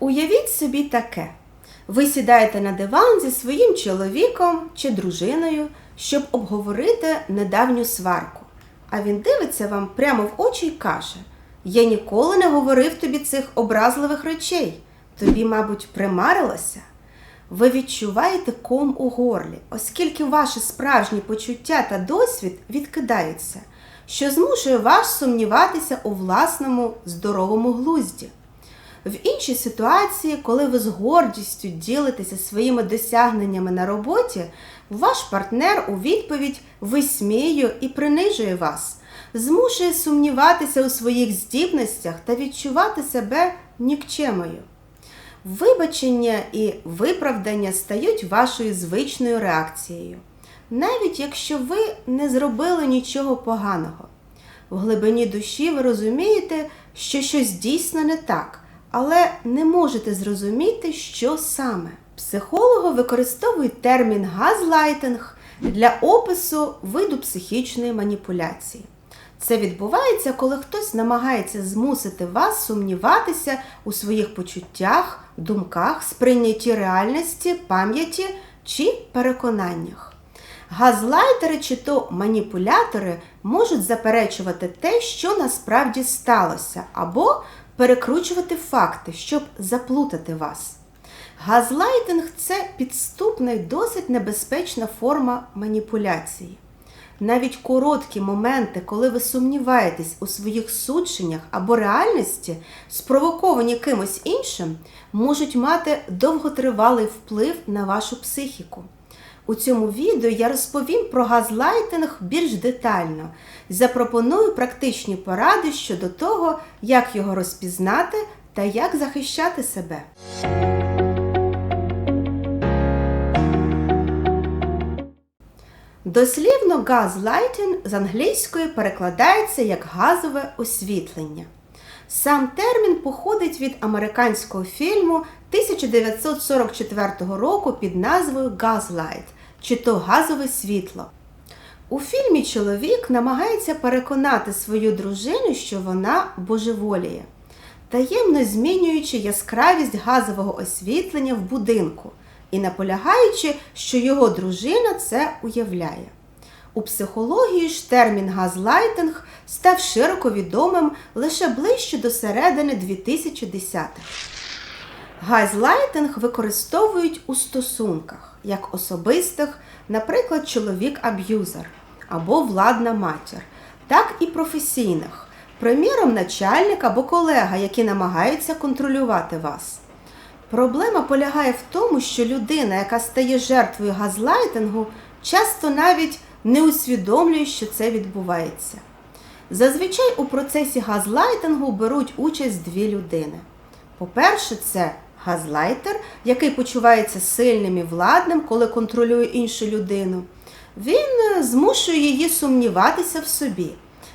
Уявіть собі таке. Ви сідаєте на диван зі своїм чоловіком чи дружиною, щоб обговорити недавню сварку. А він дивиться вам прямо в очі і каже: Я ніколи не говорив тобі цих образливих речей. Тобі, мабуть, примарилося. Ви відчуваєте ком у горлі, оскільки ваші справжні почуття та досвід відкидаються, що змушує вас сумніватися у власному здоровому глузді. В іншій ситуації, коли ви з гордістю ділитеся своїми досягненнями на роботі, ваш партнер у відповідь висміює і принижує вас, змушує сумніватися у своїх здібностях та відчувати себе нікчемою. Вибачення і виправдання стають вашою звичною реакцією, навіть якщо ви не зробили нічого поганого. В глибині душі ви розумієте, що щось дійсно не так, але не можете зрозуміти, що саме. Психологи використовують термін газлайтинг для опису виду психічної маніпуляції. Це відбувається, коли хтось намагається змусити вас сумніватися у своїх почуттях, думках, сприйнятті реальності, пам'яті чи переконаннях. Газлайтери чи то маніпулятори можуть заперечувати те, що насправді сталося, або перекручувати факти, щоб заплутати вас. Газлайтинг це підступна і досить небезпечна форма маніпуляції. Навіть короткі моменти, коли ви сумніваєтесь у своїх судженнях або реальності, спровоковані кимось іншим, можуть мати довготривалий вплив на вашу психіку. У цьому відео я розповім про газлайтинг більш детально. Запропоную практичні поради щодо того, як його розпізнати та як захищати себе. Дослівно газлайтінг з англійської перекладається як газове освітлення. Сам термін походить від американського фільму 1944 року під назвою Газлайт чи то газове світло. У фільмі чоловік намагається переконати свою дружину, що вона божеволіє, таємно змінюючи яскравість газового освітлення в будинку і наполягаючи, що його дружина це уявляє. У психології ж термін газлайтинг став широко відомим лише ближче до середини 2010-х. Газлайтинг використовують у стосунках як особистих, наприклад, чоловік-аб'юзер або владна матір, так і професійних, приміром, начальник або колега, які намагаються контролювати вас. Проблема полягає в тому, що людина, яка стає жертвою газлайтингу, часто навіть не усвідомлює, що це відбувається. Зазвичай у процесі газлайтингу беруть участь дві людини. По-перше, це газлайтер, який почувається сильним і владним, коли контролює іншу людину. Він змушує її сумніватися в собі,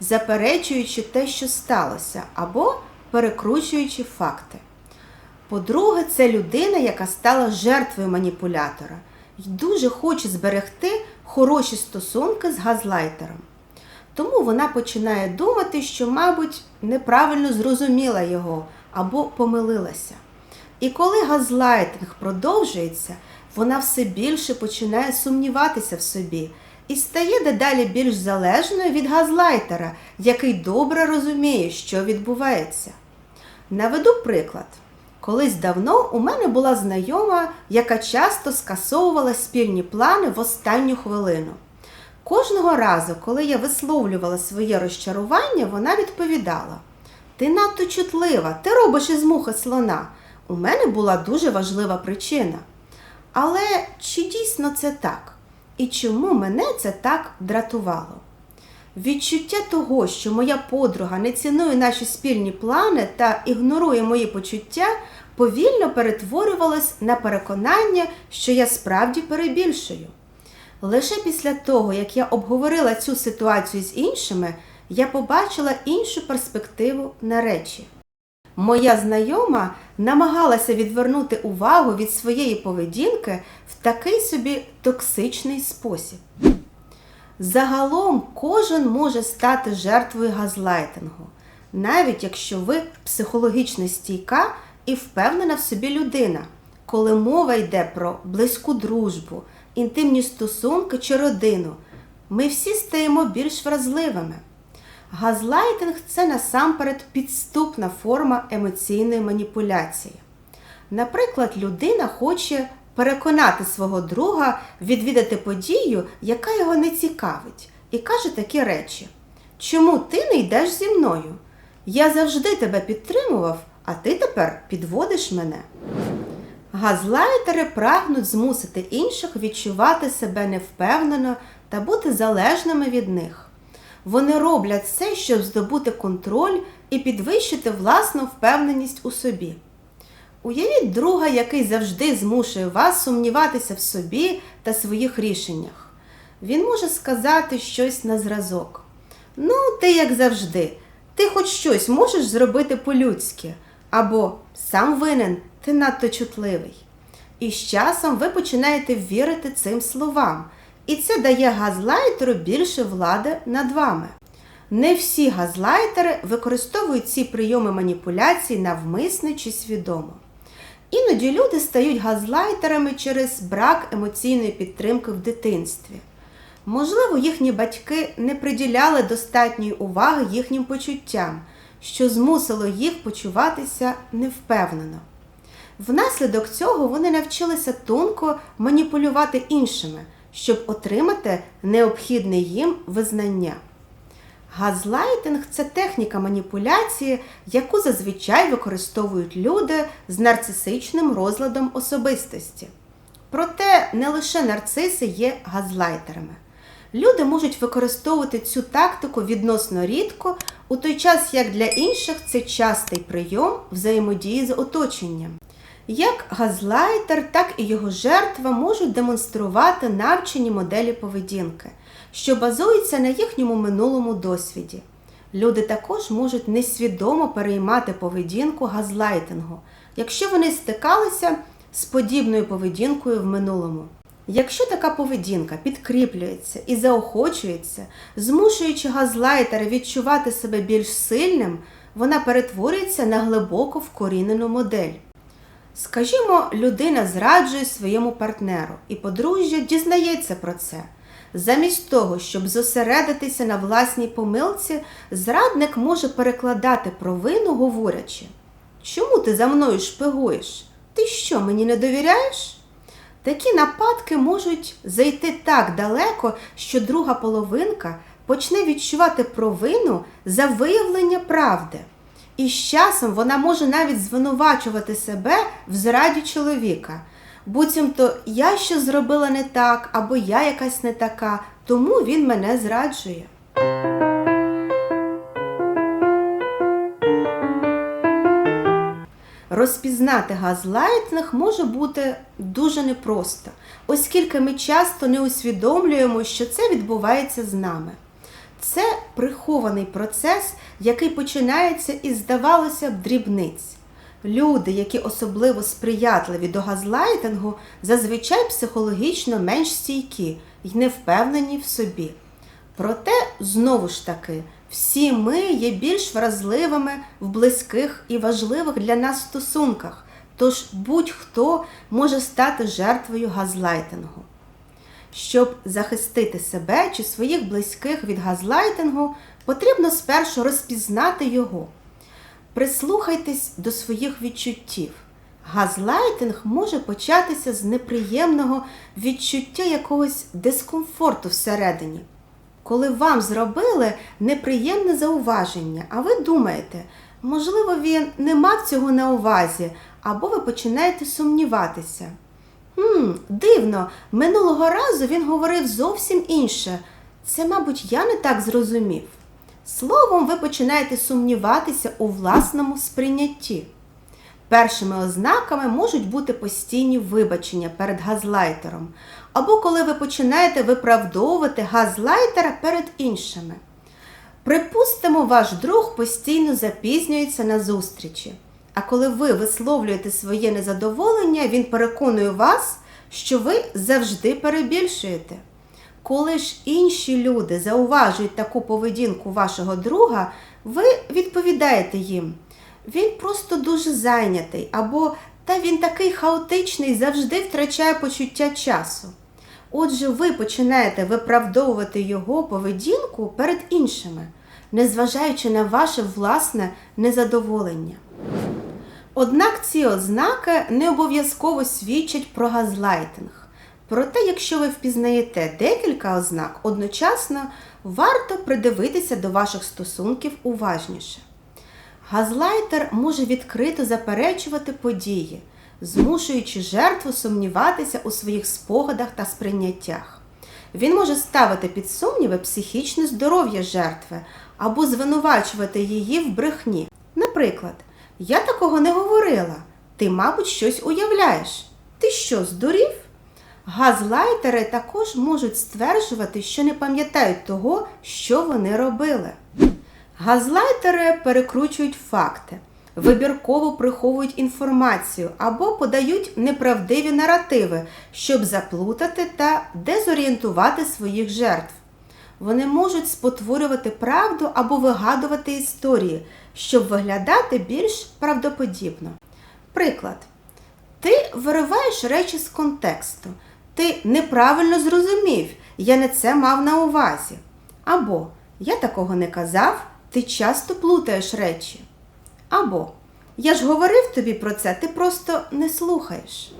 заперечуючи те, що сталося, або перекручуючи факти. По-друге, це людина, яка стала жертвою маніпулятора і дуже хоче зберегти хороші стосунки з газлайтером. Тому вона починає думати, що, мабуть, неправильно зрозуміла його або помилилася. І коли газлайтинг продовжується, вона все більше починає сумніватися в собі і стає дедалі більш залежною від газлайтера, який добре розуміє, що відбувається. Наведу приклад. Колись давно у мене була знайома, яка часто скасовувала спільні плани в останню хвилину. Кожного разу, коли я висловлювала своє розчарування, вона відповідала: Ти надто чутлива, ти робиш із мухи слона. У мене була дуже важлива причина. Але чи дійсно це так? І чому мене це так дратувало? Відчуття того, що моя подруга не цінує наші спільні плани та ігнорує мої почуття, повільно перетворювалось на переконання, що я справді перебільшую. Лише після того, як я обговорила цю ситуацію з іншими, я побачила іншу перспективу на речі. Моя знайома намагалася відвернути увагу від своєї поведінки в такий собі токсичний спосіб. Загалом кожен може стати жертвою газлайтингу, навіть якщо ви психологічно стійка і впевнена в собі людина, коли мова йде про близьку дружбу, інтимні стосунки чи родину, ми всі стаємо більш вразливими. Газлайтинг це насамперед підступна форма емоційної маніпуляції. Наприклад, людина хоче переконати свого друга відвідати подію, яка його не цікавить, і каже такі речі: Чому ти не йдеш зі мною? Я завжди тебе підтримував, а ти тепер підводиш мене. Газлайтери прагнуть змусити інших відчувати себе невпевнено та бути залежними від них. Вони роблять це, щоб здобути контроль і підвищити власну впевненість у собі. Уявіть друга, який завжди змушує вас сумніватися в собі та своїх рішеннях. Він може сказати щось на зразок. Ну, ти як завжди, ти хоч щось можеш зробити по-людськи, або сам винен, ти надто чутливий. І з часом ви починаєте вірити цим словам, і це дає газлайтеру більше влади над вами. Не всі газлайтери використовують ці прийоми маніпуляцій навмисно чи свідомо. Іноді люди стають газлайтерами через брак емоційної підтримки в дитинстві. Можливо, їхні батьки не приділяли достатньої уваги їхнім почуттям, що змусило їх почуватися невпевнено. Внаслідок цього вони навчилися тонко маніпулювати іншими, щоб отримати необхідне їм визнання. Газлайтинг це техніка маніпуляції, яку зазвичай використовують люди з нарцисичним розладом особистості. Проте не лише нарциси є газлайтерами. Люди можуть використовувати цю тактику відносно рідко, у той час як для інших це частий прийом взаємодії з оточенням. Як газлайтер, так і його жертва можуть демонструвати навчені моделі поведінки, що базуються на їхньому минулому досвіді. Люди також можуть несвідомо переймати поведінку газлайтингу, якщо вони стикалися з подібною поведінкою в минулому. Якщо така поведінка підкріплюється і заохочується, змушуючи газлайтера відчувати себе більш сильним, вона перетворюється на глибоко вкорінену модель. Скажімо, людина зраджує своєму партнеру, і подружжя дізнається про це. Замість того, щоб зосередитися на власній помилці, зрадник може перекладати провину, говорячи: Чому ти за мною шпигуєш? Ти що, мені не довіряєш? Такі нападки можуть зайти так далеко, що друга половинка почне відчувати провину за виявлення правди. І з часом вона може навіть звинувачувати себе в зраді чоловіка. Буцімто я що зробила не так, або я якась не така, тому він мене зраджує. Розпізнати газлайтинг може бути дуже непросто, оскільки ми часто не усвідомлюємо, що це відбувається з нами. Це прихований процес, який починається із, здавалося б, дрібниць. Люди, які особливо сприятливі до газлайтингу, зазвичай психологічно менш стійкі й не впевнені в собі. Проте, знову ж таки, всі ми є більш вразливими в близьких і важливих для нас стосунках, тож будь-хто може стати жертвою газлайтингу. Щоб захистити себе чи своїх близьких від газлайтингу, потрібно спершу розпізнати його. Прислухайтесь до своїх відчуттів. Газлайтинг може початися з неприємного відчуття якогось дискомфорту всередині. Коли вам зробили неприємне зауваження, а ви думаєте, можливо, він не мав цього на увазі, або ви починаєте сумніватися. Хм, Дивно, минулого разу він говорив зовсім інше. Це, мабуть, я не так зрозумів. Словом, ви починаєте сумніватися у власному сприйнятті. Першими ознаками можуть бути постійні вибачення перед газлайтером, або коли ви починаєте виправдовувати газлайтера перед іншими. Припустимо, ваш друг постійно запізнюється на зустрічі, а коли ви висловлюєте своє незадоволення, він переконує вас, що ви завжди перебільшуєте. Коли ж інші люди зауважують таку поведінку вашого друга, ви відповідаєте їм. він просто дуже зайнятий, або та він такий хаотичний, завжди втрачає почуття часу. Отже, ви починаєте виправдовувати його поведінку перед іншими, незважаючи на ваше власне незадоволення. Однак ці ознаки не обов'язково свідчать про газлайтинг. Проте, якщо ви впізнаєте декілька ознак, одночасно варто придивитися до ваших стосунків уважніше. Газлайтер може відкрито заперечувати події, змушуючи жертву сумніватися у своїх спогадах та сприйняттях. Він може ставити під сумніви психічне здоров'я жертви або звинувачувати її в брехні. Наприклад, я такого не говорила. Ти, мабуть, щось уявляєш. Ти що, здурів? Газлайтери також можуть стверджувати, що не пам'ятають того, що вони робили. Газлайтери перекручують факти, вибірково приховують інформацію або подають неправдиві наративи, щоб заплутати та дезорієнтувати своїх жертв. Вони можуть спотворювати правду або вигадувати історії, щоб виглядати більш правдоподібно. Приклад. Ти вириваєш речі з контексту. Ти неправильно зрозумів, я не це мав на увазі. Або я такого не казав, ти часто плутаєш речі. Або я ж говорив тобі про це, ти просто не слухаєш.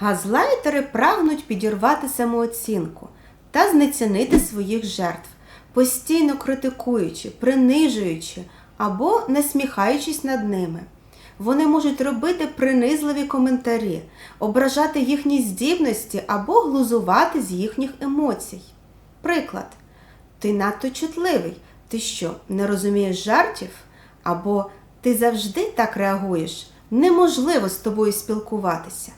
Газлайтери прагнуть підірвати самооцінку та знецінити своїх жертв, постійно критикуючи, принижуючи або насміхаючись над ними. Вони можуть робити принизливі коментарі, ображати їхні здібності або глузувати з їхніх емоцій. Приклад, ти надто чутливий, ти що, не розумієш жартів? Або ти завжди так реагуєш, неможливо з тобою спілкуватися.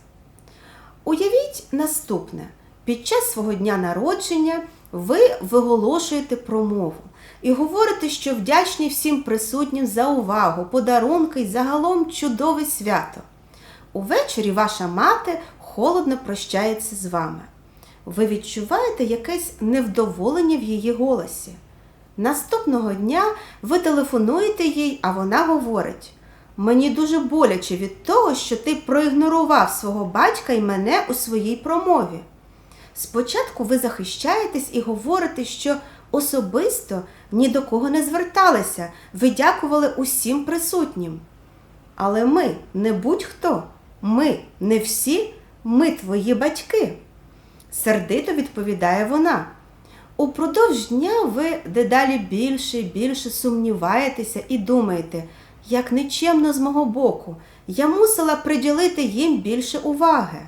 Уявіть наступне: під час свого дня народження ви виголошуєте промову і говорите, що вдячні всім присутнім за увагу, подарунки й загалом чудове свято. Увечері ваша мати холодно прощається з вами. Ви відчуваєте якесь невдоволення в її голосі. Наступного дня ви телефонуєте їй, а вона говорить: Мені дуже боляче від того, що ти проігнорував свого батька і мене у своїй промові. Спочатку ви захищаєтесь і говорите, що особисто ні до кого не зверталися, ви дякували усім присутнім. Але ми не будь-хто, ми не всі, ми твої батьки. Сердито відповідає вона. Упродовж дня ви дедалі більше і більше сумніваєтеся і думаєте, як нечемно з мого боку, я мусила приділити їм більше уваги.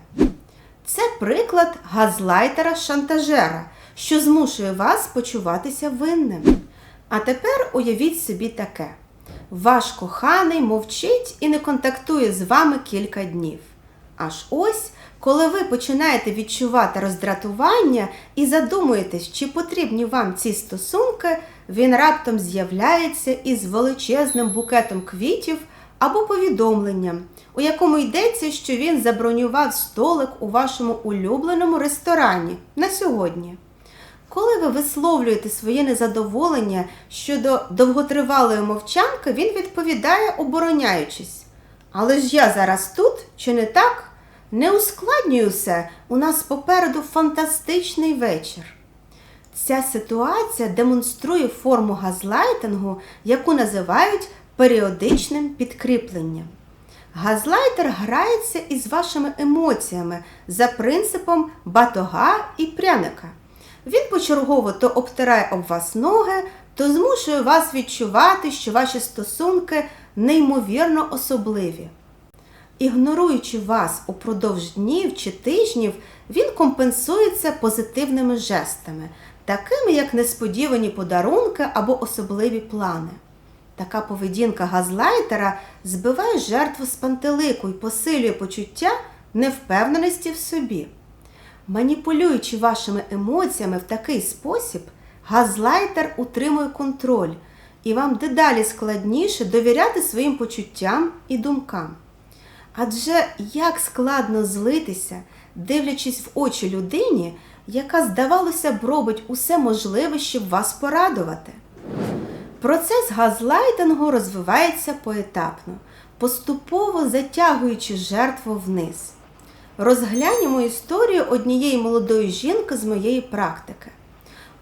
Це приклад газлайтера-шантажера, що змушує вас почуватися винним. А тепер уявіть собі таке: ваш коханий мовчить і не контактує з вами кілька днів. Аж ось, коли ви починаєте відчувати роздратування і задумуєтесь, чи потрібні вам ці стосунки, він раптом з'являється із величезним букетом квітів або повідомленням, у якому йдеться, що він забронював столик у вашому улюбленому ресторані на сьогодні. Коли ви висловлюєте своє незадоволення щодо довготривалої мовчанки, він відповідає, обороняючись. Але ж я зараз тут, чи не так? Не ускладнюй усе, у нас попереду фантастичний вечір. Ця ситуація демонструє форму газлайтингу, яку називають періодичним підкріпленням. Газлайтер грається із вашими емоціями за принципом батога і пряника. Він почергово то обтирає об вас ноги, то змушує вас відчувати, що ваші стосунки неймовірно особливі. Ігноруючи вас упродовж днів чи тижнів, він компенсується позитивними жестами, такими як несподівані подарунки або особливі плани. Така поведінка газлайтера збиває жертву з пантелику і посилює почуття невпевненості в собі. Маніпулюючи вашими емоціями в такий спосіб, газлайтер утримує контроль, і вам дедалі складніше довіряти своїм почуттям і думкам. Адже як складно злитися, дивлячись в очі людині, яка, здавалося б, робить усе можливе, щоб вас порадувати. Процес газлайтингу розвивається поетапно, поступово затягуючи жертву вниз. Розглянемо історію однієї молодої жінки з моєї практики.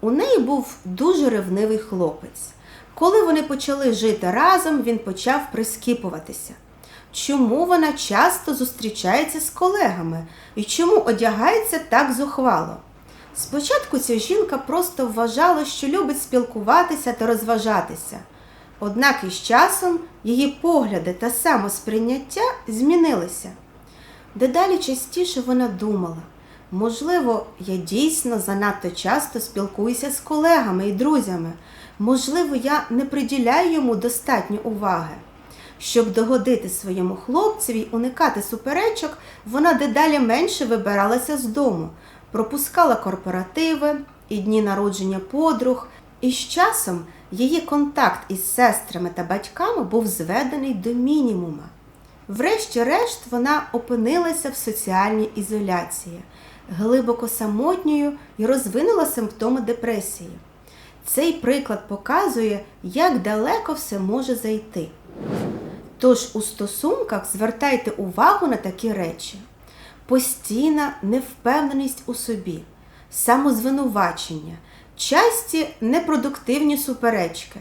У неї був дуже ревнивий хлопець. Коли вони почали жити разом, він почав прискіпуватися. Чому вона часто зустрічається з колегами і чому одягається так зухвало? Спочатку ця жінка просто вважала, що любить спілкуватися та розважатися. Однак із часом її погляди та самосприйняття змінилися. Дедалі частіше вона думала, можливо, я дійсно занадто часто спілкуюся з колегами і друзями, можливо, я не приділяю йому достатньо уваги. Щоб догодити своєму хлопцеві й уникати суперечок, вона дедалі менше вибиралася з дому, пропускала корпоративи і дні народження подруг, і з часом її контакт із сестрами та батьками був зведений до мінімума. Врешті-решт вона опинилася в соціальній ізоляції, глибоко самотньою і розвинула симптоми депресії. Цей приклад показує, як далеко все може зайти. Тож у стосунках звертайте увагу на такі речі: постійна невпевненість у собі, самозвинувачення, часті непродуктивні суперечки,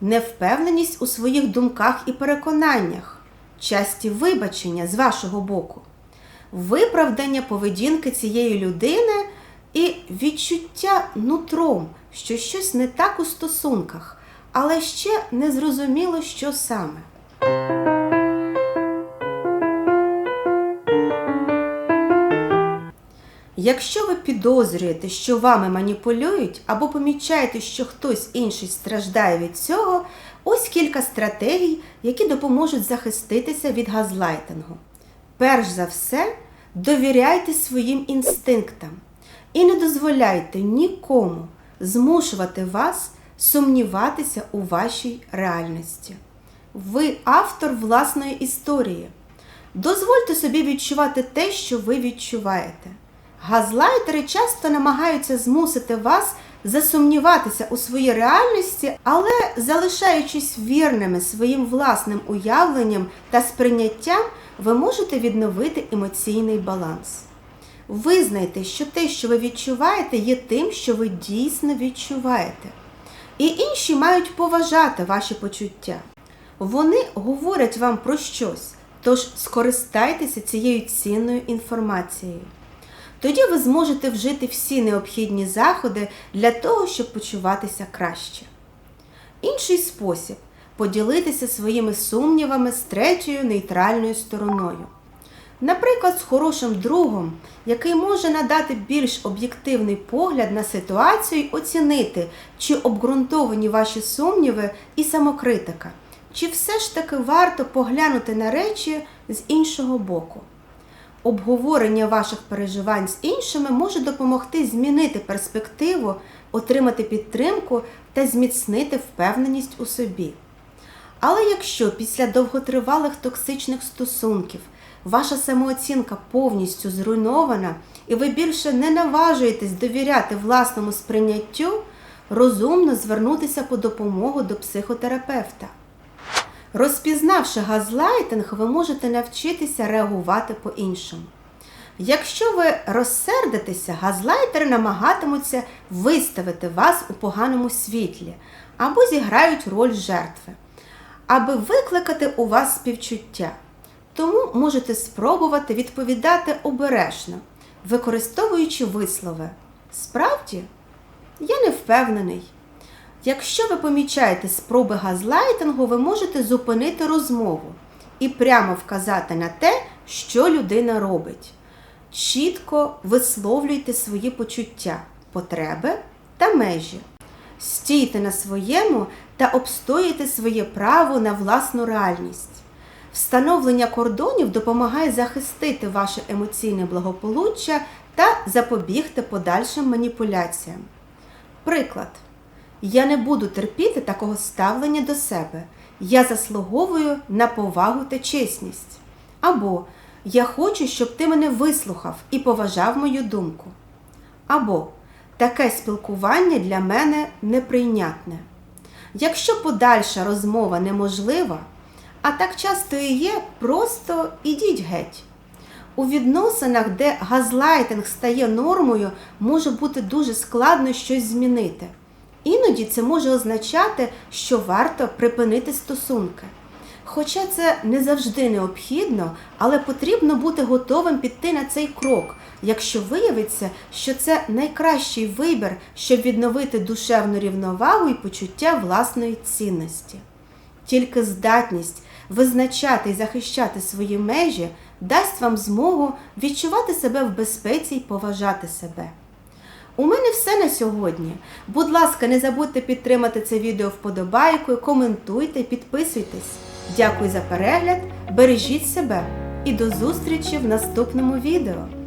невпевненість у своїх думках і переконаннях, часті вибачення з вашого боку, виправдання поведінки цієї людини і відчуття нутром, що щось не так у стосунках, але ще не зрозуміло, що саме. Якщо ви підозрюєте, що вами маніпулюють, або помічаєте, що хтось інший страждає від цього, ось кілька стратегій, які допоможуть захиститися від газлайтингу. Перш за все, довіряйте своїм інстинктам і не дозволяйте нікому змушувати вас сумніватися у вашій реальності. Ви автор власної історії. Дозвольте собі відчувати те, що ви відчуваєте. Газлайтери часто намагаються змусити вас засумніватися у своїй реальності, але залишаючись вірними своїм власним уявленням та сприйняттям, ви можете відновити емоційний баланс. Визнайте, що те, що ви відчуваєте, є тим, що ви дійсно відчуваєте. І інші мають поважати ваші почуття. Вони говорять вам про щось, тож скористайтеся цією цінною інформацією. Тоді ви зможете вжити всі необхідні заходи для того, щоб почуватися краще. Інший спосіб поділитися своїми сумнівами з третьою нейтральною стороною. Наприклад, з хорошим другом, який може надати більш об'єктивний погляд на ситуацію і оцінити, чи обґрунтовані ваші сумніви і самокритика, чи все ж таки варто поглянути на речі з іншого боку. Обговорення ваших переживань з іншими може допомогти змінити перспективу, отримати підтримку та зміцнити впевненість у собі. Але якщо після довготривалих токсичних стосунків ваша самооцінка повністю зруйнована і ви більше не наважуєтесь довіряти власному сприйняттю, розумно звернутися по допомогу до психотерапевта. Розпізнавши газлайтинг, ви можете навчитися реагувати по-іншому. Якщо ви розсердитеся, газлайтери намагатимуться виставити вас у поганому світлі або зіграють роль жертви, аби викликати у вас співчуття. Тому можете спробувати відповідати обережно, використовуючи вислови. Справді, я не впевнений. Якщо ви помічаєте спроби газлайтингу, ви можете зупинити розмову і прямо вказати на те, що людина робить. Чітко висловлюйте свої почуття, потреби та межі. Стійте на своєму та обстоюйте своє право на власну реальність. Встановлення кордонів допомагає захистити ваше емоційне благополуччя та запобігти подальшим маніпуляціям. Приклад. Я не буду терпіти такого ставлення до себе. Я заслуговую на повагу та чесність. Або Я хочу, щоб ти мене вислухав і поважав мою думку. Або таке спілкування для мене неприйнятне. Якщо подальша розмова неможлива, а так часто і є, просто ідіть геть. У відносинах, де газлайтинг стає нормою, може бути дуже складно щось змінити. Іноді це може означати, що варто припинити стосунки. Хоча це не завжди необхідно, але потрібно бути готовим піти на цей крок, якщо виявиться, що це найкращий вибір, щоб відновити душевну рівновагу і почуття власної цінності. Тільки здатність визначати і захищати свої межі дасть вам змогу відчувати себе в безпеці і поважати себе. У мене все на сьогодні. Будь ласка, не забудьте підтримати це відео вподобайкою, коментуйте, підписуйтесь. Дякую за перегляд, бережіть себе і до зустрічі в наступному відео.